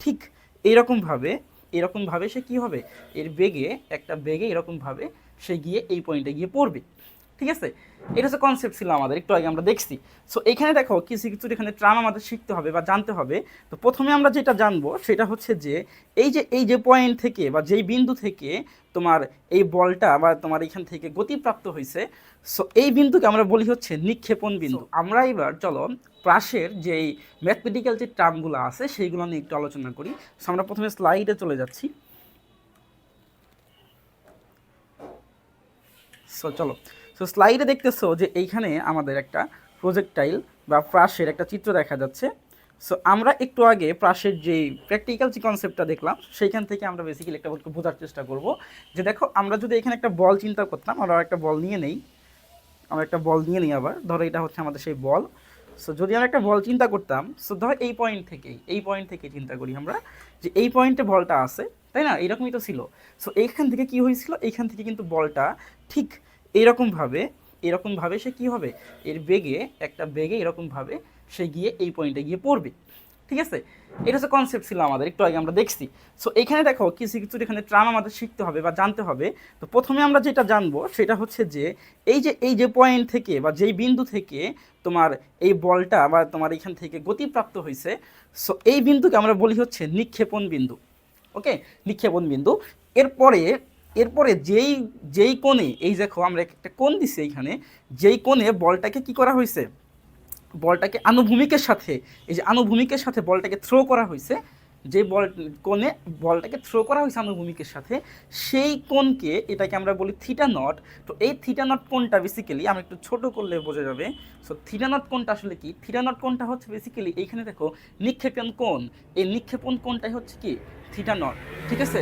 ঠিক এইরকমভাবে এরকমভাবে সে কি হবে? এর বেগে, একটা বেগে এরকমভাবে সে গিয়ে এই পয়েন্টে গিয়ে পড়বে। ঠিক আছে? এটা হচ্ছে কনসেপ্ট ছিল আমাদের একটু আগে আমরা দেখছি। সো এখানে দেখো কিছু কিছু এখানে ট্রাম আমাদের শিখতে হবে বা জানতে হবে। তো প্রথমে আমরা যেটা জানব সেটা হচ্ছে যে এই যে এই যে পয়েন্ট থেকে বা যেই বিন্দু থেকে তোমার এই বলটা বা তোমার এখান থেকে গতিপ্রাপ্ত হয়েছে সো এই বিন্দুকে আমরা বলি হচ্ছে নিক্ষেপণ বিন্দু। আমরা এবার চলো প্রাসের যেই ম্যাথমেটিক্যাল যে টার্মগুলো আছে সেইগুলো নিয়ে একটু আলোচনা করি। সো আমরা প্রথমে স্লাইডে চলে যাচ্ছি। সো চলো। সো স্লাইডে দেখতেছো যে এইখানে আমাদের একটা প্রজেক্টাইল বা প্রাসের একটা চিত্র দেখা যাচ্ছে। সো আমরা একটু আগে প্রাসের যে প্র্যাকটিক্যাল যে কনসেপ্টটা দেখলাম, সেইখান থেকে আমরা বেসিক্যালি একটা বলকে বোঝার চেষ্টা করব যে দেখো, আমরা যদি এখানে একটা বল চিন্তা করতাম, আমরা একটা বল নিয়ে নেই। আমরা একটা বল নিয়ে নিই আবার। ধরো, এটা হচ্ছে আমাদের সেই বল। সো যদি আমরা একটা বল চিন্তা করতাম সো ধর এই পয়েন্ট থেকেই এই পয়েন্ট থেকে চিন্তা করি আমরা যে এই পয়েন্টে বলটা আছে, তাই না? এরকমই তো ছিল। সো এইখান থেকে কি হয়েছিল? এইখান থেকে কিন্তু বলটা ঠিক এইরকমভাবে এরকমভাবে সে কি হবে? এর বেগে, একটা বেগে এরকমভাবে সে গিয়ে এই পয়েন্টে গিয়ে পড়বে। ঠিক আছে? এটা হচ্ছে কনসেপ্ট ছিল আমাদের, একটু আগে আমরা দেখছি। সো এখানে দেখো, কিছু কিছু এখানে ট্রাম আমাদের শিখতে হবে বা জানতে হবে। তো প্রথমে আমরা যেটা জানব, সেটা হচ্ছে যে, এই যে এই যে পয়েন্ট থেকে বা যেই বিন্দু থেকে তোমার এই বলটা বা তোমার এখান থেকে গতিপ্রাপ্ত হয়েছে সো এই বিন্দুকে আমরা বলি হচ্ছে নিক্ষেপণ বিন্দু। ওকে নিক্ষেপণ বিন্দু। এরপরে এরপরে যেই যেই কোণে, এই দেখো আমরা একটা কোণ দিছি এইখানে, যেই কোণে বলটাকে কি করা হয়েছে? বলটাকে আনুভূমিকের সাথে, এই যে আনুভূমিকের সাথে বলটাকে থ্রো করা হয়েছে, যে বল, কোণে বলটাকে থ্রো করা হয়েছে আনুভূমিকের সাথে, সেই কোণকে এটাকে আমরা বলি থিটা নট তো এই থিটা নট কোণটা বেসিক্যালি আমরা একটু ছোট করলে বোঝা যাবে সো থিটা নট কোণটা আসলে কি? থিটা নট কোণটা হচ্ছে বেসিক্যালি এইখানে দেখো নিক্ষেপণ কোণ, এই নিক্ষেপণ কোণটাই হচ্ছে কি? থিটা নট ঠিক আছে?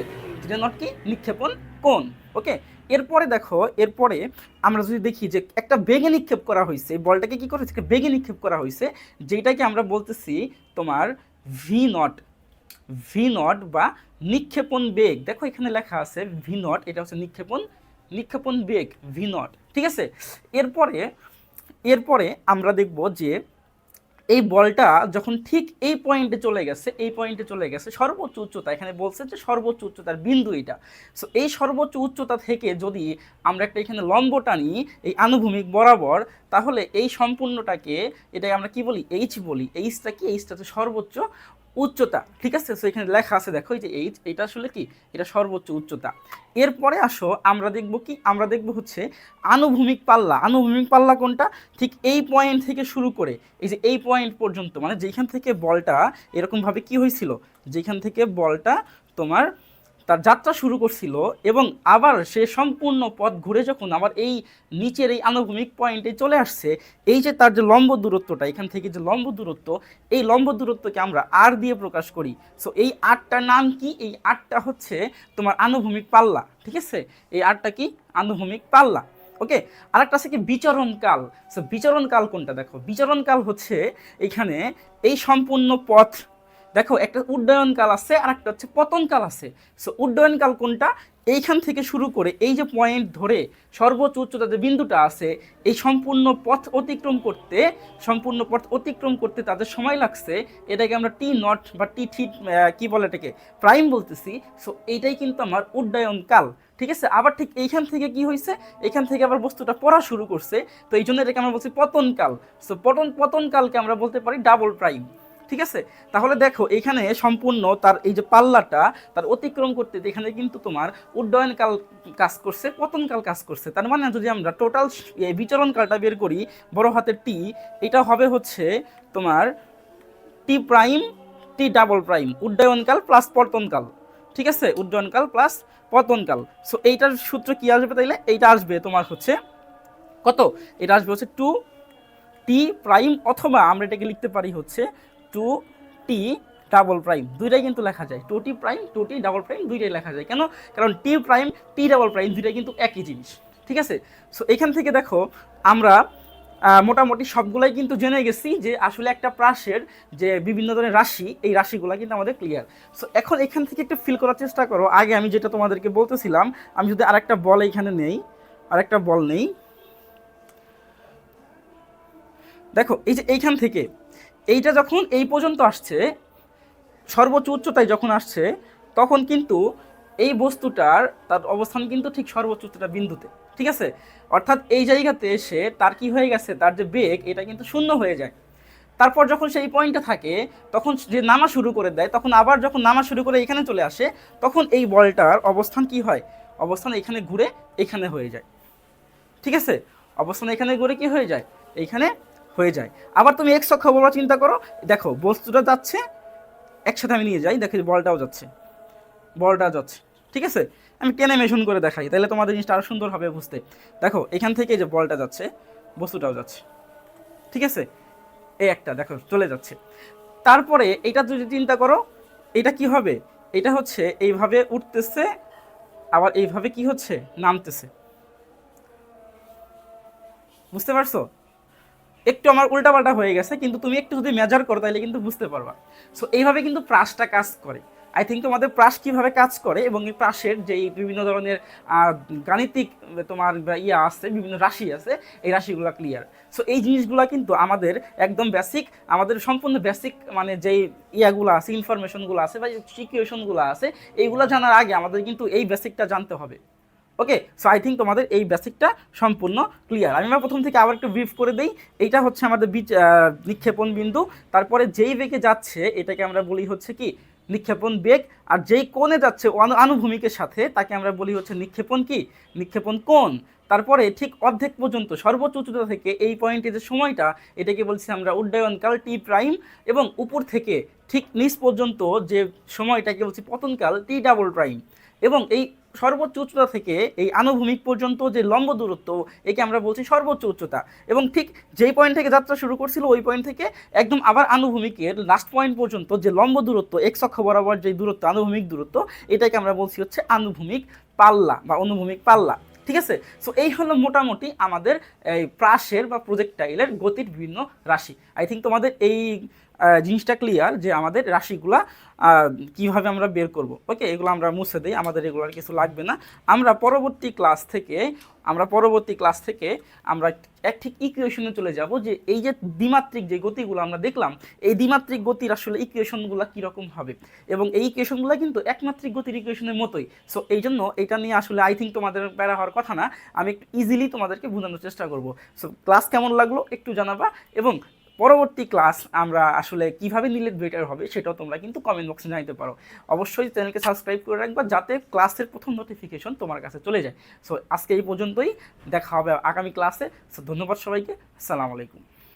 নট কি? নিক্ষেপণ কোণ। ওকে এরপরে দেখো, এরপরে আমরা যদি দেখি যে একটা বেগে নিক্ষেপ করা হয়েছে এই বলটাকে কি করেছে? একটা বেগে নিক্ষেপ করা হয়েছে যেটাকে আমরা বলতেছি তোমার ভি নট ভি নট বা নিক্ষেপণ বেগ। দেখো এখানে লেখা আছে ভি নট এটা হচ্ছে নিক্ষেপণ নিক্ষেপণ বেগ ভি নট ঠিক আছে? এরপরে এরপরে আমরা দেখব যে এই বলটা যখন ঠিক এই পয়েন্টে চলে গেছে, এই পয়েন্টে চলে গেছে, সর্বোচ্চ উচ্চতা, এখানে বলছে যে সর্বোচ্চ উচ্চতার বিন্দু এটা। সো এই সর্বোচ্চ উচ্চতা থেকে যদি আমরা একটা এখানে লম্ব টানি, এই আনুভূমিক বরাবর, তাহলে এই সম্পূর্ণটাকে এটাকে আমরা কি বলি? এইচ বলি। এইচটা কি? এইচটা হচ্ছে সর্বোচ্চ উচ্চতা, ঠিক আছে? সো এখানে লেখা আছে, দেখো যে এইচ এটা আসলে কি? এটা সর্বোচ্চ উচ্চতা। এরপরে আসো, আমরা দেখব কি? আমরা দেখব হচ্ছে আনুভূমিক পাল্লা। আনুভূমিক পাল্লা কোনটা? ঠিক এই পয়েন্ট থেকে শুরু করে, এই যে এই পয়েন্ট পর্যন্ত মানে যেখান থেকে বলটা এরকমভাবে কি হয়েছিল? যেখান থেকে বলটা তোমার তার যাত্রা শুরু করছিল এবং আবার সে সম্পূর্ণ পথ ঘুরে যখন আবার এই নিচের এই আনুভূমিক পয়েন্টে চলে আসছে, এই যে তার যে লম্ব দূরত্বটা, এখান থেকে যে লম্ব দূরত্ব, এই লম্ব দূরত্বকে আমরা আর দিয়ে প্রকাশ করি। সো এই আটটার নাম কি? এই আটটা হচ্ছে তোমার আনুভূমিক পাল্লা, ঠিক আছে? এই আটটা কি? আনুভূমিক পাল্লা। ওকে আরেকটা আছে কি? বিচরণকাল সো বিচরণকাল কোনটা? দেখো বিচরণকাল হচ্ছে এখানে এই সম্পূর্ণ পথ দেখো, একটা উড্ডয়নকাল আছে আর একটা হচ্ছে পতনকাল আছে। সো উড্ডয়নকাল কোনটা? এইখান থেকে শুরু করে এই যে পয়েন্ট ধরে সর্বোচ্চ উচ্চতা যে বিন্দুটা আছে, এই সম্পূর্ণ পথ অতিক্রম করতে, সম্পূর্ণ পথ অতিক্রম করতে তাদের সময় লাগছে। এটাকে আমরা টি নট বা টি থি কি বলে এটাকে? প্রাইম বলতেছি। সো এইটাই কিন্তু আমার উড্ডয়নকাল। ঠিক আছে? আবার ঠিক এইখান থেকে কি হয়েছে এখান থেকে আবার বস্তুটা পড়া শুরু করছে। তো এই জন্য এটাকে আমরা বলছি পতনকাল। সো পতন, পতনকালকে আমরা বলতে পারি ডাবল প্রাইম ঠিক আছে? তাহলে দেখো, এখানে সম্পূর্ণ তার এই যে পাল্লাটা, তার অতিক্রম করতে এখানে কিন্তু তোমার উড্ডয়নকাল কাজ করছে, পতনকাল কাজ করছে। তার মানে যদি আমরা টোটাল বিচরণকালটা বের করি, বড় হাতের টি এটা হবে হচ্ছে তোমার T prime T double prime উড্ডয়নকাল plus পতনকাল। ঠিক আছে? উড্ডয়নকাল প্লাস পতনকাল। সো এইটার সূত্র কি আসবে তাইলে? এইটা আসবে তোমার হচ্ছে কত? এটা আসবে হচ্ছে টু টি প্রাইম অথবা আমরা এটাকে লিখতে পারি হচ্ছে টু টি ডাবল প্রাইম দুইটাই কিন্তু লেখা যায়। Two T prime two T double prime দুইটাই লেখা যায়। কেন? কারণ T prime T double prime দুইটাই কিন্তু একই জিনিস। ঠিক আছে? সো এখান থেকে দেখো, আমরা মোটামুটি সবগুলাই কিন্তু জেনে গেছি যে আসলে একটা প্রাসের যে বিভিন্ন ধরনের রাশি, এই রাশিগুলো কিন্তু আমাদের ক্লিয়ার সো এখন এখান থেকে একটু ফিল করার চেষ্টা করো। আগে আমি যেটা তোমাদেরকে বলতেছিলাম, আমি যদি আরেকটা বল এখানে নেই, আরেকটা বল নেই। দেখো, এই যে এইখান থেকে এইটা যখন এই পর্যন্ত আসছে, সর্বোচ্চ উচ্চতায় যখন আসছে, তখন কিন্তু এই বস্তুটার, তার অবস্থান কিন্তু ঠিক সর্বোচ্চ উচ্চতা বিন্দুতে, ঠিক আছে? অর্থাৎ এই জায়গাতে এসে তার কি হয়ে গেছে? তার যে বেগ, এটা কিন্তু শূন্য হয়ে যায়। তারপর যখন সেই পয়েন্টে থাকে, তখন যে নামা শুরু করে দেয়, তখন আবার যখন নামা শুরু করে এখানে চলে আসে, তখন এই বলটার অবস্থান কি হয়? অবস্থান এখানে ঘুরে এখানে হয়ে যায়। ঠিক আছে? অবস্থান এখানে ঘুরে কি হয়ে যায়? এইখানে হয়ে যায়। আবার তুমি এক্স অক্ষ বলা চিন্তা করো, দেখো, বস্তুটা যাচ্ছে, একসাথে আমি নিয়ে যাই, দেখি বলটাও যাচ্ছে, বলটা যাচ্ছে, ঠিক আছে? আমি টেনে মেশন করে দেখাই, তাহলে তোমাদের জিনিসটা আরও সুন্দর হবে বুঝতে। দেখো, এখান থেকে যে বলটা যাচ্ছে, বস্তুটাও যাচ্ছে, ঠিক আছে? এই একটা, দেখো, চলে যাচ্ছে। তারপরে এটা যদি চিন্তা করো, এটা কি হবে? এটা হচ্ছে এইভাবে উঠতেছে, আবার এইভাবে কি হচ্ছে? নামতেছে। বুঝতে পারছ? একটু আমার উল্টাপাল্টা হয়ে গেছে, কিন্তু তুমি একটু যদি মেজার করো তাহলে কিন্তু বুঝতে পারবা। সো এইভাবে কিন্তু প্রাসটা কাজ করে। আই থিঙ্ক তোমাদের প্রাস কীভাবে কাজ করে এবং এই প্রাসের যেই বিভিন্ন ধরনের গাণিতিক তোমার ইয়ে আছে, বিভিন্ন রাশি আছে, এই রাশিগুলো ক্লিয়ার সো এই জিনিসগুলো কিন্তু আমাদের একদম বেসিক আমাদের সম্পূর্ণ বেসিক মানে যেই ইয়াগুলো আছে ইনফরমেশনগুলো আছে বা সিচুয়েশনগুলো আছে, এইগুলো জানার আগে আমাদের কিন্তু এই বেসিকটা জানতে হবে। ওকে সো আই থিঙ্ক তোমাদের এই বেসিকটা সম্পূর্ণ ক্লিয়ার আমি এবার প্রথম থেকে আবার একটু ব্রিফ করে দিই। এইটা হচ্ছে আমাদের আহ, নিক্ষেপণ বিন্দু। তারপরে যেই বেগে যাচ্ছে এটাকে আমরা বলি হচ্ছে কি? নিক্ষেপণ বেগ। আর যেই কোণে যাচ্ছে আনুভূমিকের সাথে তাকে আমরা বলি হচ্ছে নিক্ষেপণ কি? নিক্ষেপণ কোণ। তারপরে ঠিক অর্ধেক পর্যন্ত সর্বোচ্চ উচ্চতা থেকে এই পয়েন্টে যে সময়টা এটাকে বলছি আমরা উড্ডয়নকাল টি প্রাইম এবং উপর থেকে ঠিক নিচ পর্যন্ত যে সময়টাকে বলছি পতনকাল টি ডাবল প্রাইম এবং এই সর্বোচ্চ উচ্চতা থেকে এই আনুভূমিক পর্যন্ত যে লম্ব দূরত্ব, একে আমরা বলছি সর্বোচ্চ উচ্চতা। এবং ঠিক যেই পয়েন্ট থেকে যাত্রা শুরু করছিল, ওই পয়েন্ট থেকে একদম আবার আনুভূমিকের লাস্ট পয়েন্ট পর্যন্ত যে লম্ব দূরত্ব এক্স অক্ষ বরাবর যে দূরত্ব, আনুভূমিক দূরত্ব, এটাকে আমরা বলছি হচ্ছে আনুভূমিক পাল্লা বা অনুভূমিক পাল্লা। ঠিক আছে? সো এই হলো মোটামুটি আমাদের এই প্রাসের বা প্রজেক্টাইলের গতির বিভিন্ন রাশি। আই থিঙ্ক তোমাদের এই জিনিসটা ক্লিয়ার যে আমাদের রাশিগুলা কীভাবে আমরা বের করব। ওকে এগুলো আমরা মুছে দিই, আমাদের এগুলোর কিছু লাগবে না। আমরা পরবর্তী ক্লাস থেকে, আমরা পরবর্তী ক্লাস থেকে আমরা এক ঠিক ইকুয়েশনে চলে যাব যে এই যে দ্বিমাত্রিক যে গতিগুলো আমরা দেখলাম, এই দ্বিমাত্রিক গতির আসলে ইকুয়েশনগুলো কীরকম হবে? এবং এই ইকুয়েশনগুলো কিন্তু একমাত্রিক গতির ইকুয়েশনের মতোই। সো এই জন্য এটা নিয়ে আসলে আই থিঙ্ক তোমাদের প্যারা হওয়ার কথা না। আমি একটু ইজিলি তোমাদেরকে বোঝানোর চেষ্টা করব। সো ক্লাস কেমন লাগল একটু জানাবা এবং পরবর্তী ক্লাস আমরা আসলে কীভাবে নিলে বেটার হবে সেটাও তোমরা কিন্তু কমেন্ট বক্সে জানাতে পারো। অবশ্যই চ্যানেলকে সাবস্ক্রাইব করে রাখবা যাতে ক্লাসের প্রথম নোটিফিকেশন তোমার কাছে চলে যায়। সো আজকে এই পর্যন্তই, দেখা হবে আগামী ক্লাসে সো ধন্যবাদ সবাইকে। আসসালামু আলাইকুম।